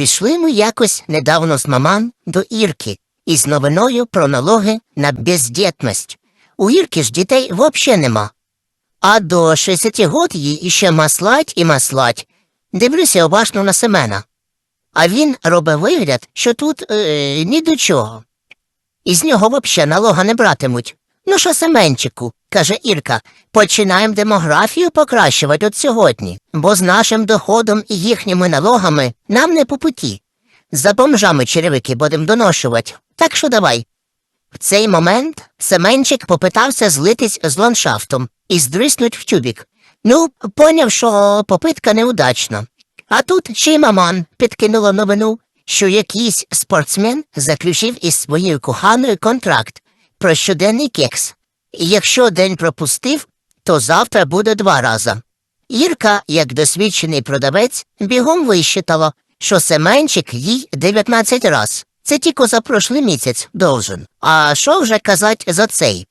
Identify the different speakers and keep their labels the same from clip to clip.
Speaker 1: Пішли ми якось недавно з маман до Ірки із новиною про налоги на бездітність. У Ірки ж дітей взагалі нема. А до 60 год їй іще маслать і маслать. Дивлюся уважно на Семена. А він робить вигляд, що тут е, ні до чого. Із нього взагалі налога не братимуть. Ну що, Семенчику, каже Ірка, починаємо демографію покращувати от сьогодні, бо з нашим доходом і їхніми налогами нам не по путі. За бомжами черевики будемо доношувати. Так що давай. В цей момент Семенчик попитався злитись з ландшафтом і здриснуть в тюбік. Ну, поняв, що попитка неудачна. А тут ще й маман підкинула новину, що якийсь спортсмен заключив із своєю коханою контракт про щоденний кекс. Якщо день пропустив, то завтра буде два рази. Ірка, як досвідчений продавець, бігом вищитала, що Семенчик їй 19 раз. Це тільки за прошлий місяць должен. А що вже казать за цей?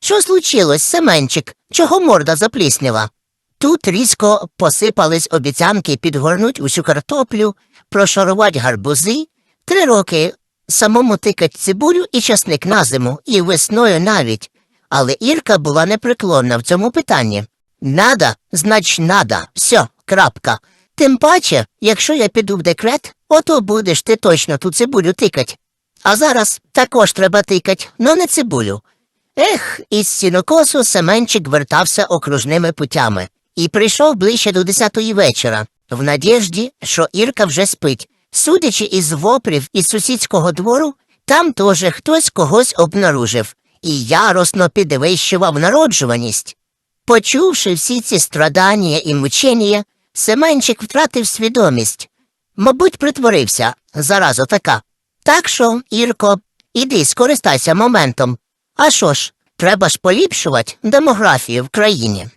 Speaker 1: Що случилось, Семенчик? Чого морда заплісніла? Тут різко посипались обіцянки підгорнуть усю картоплю, прошарувати гарбузи, три роки самому тикать цибулю і часник на зиму, і весною навіть. Але Ірка була непреклонна в цьому питанні. Надо, значить надо, все, крапка. Тим паче, якщо я піду в декрет, ото будеш ти точно ту цибулю тикать. А зараз також треба тикать, но не цибулю. Ех, із сінокосу Семенчик вертався окружними путями і прийшов ближче до десятої вечора, в надіжді, що Ірка вже спить. Судячи із вопрів із сусідського двору, там теж хтось когось обнаружив і яростно підвищував народжуваність. Почувши всі ці страдання і мучення, Семенчик втратив свідомість. Мабуть, притворився, заразу така. Так що, Ірко, іди скористайся моментом. А що ж, треба ж поліпшувати демографію в країні.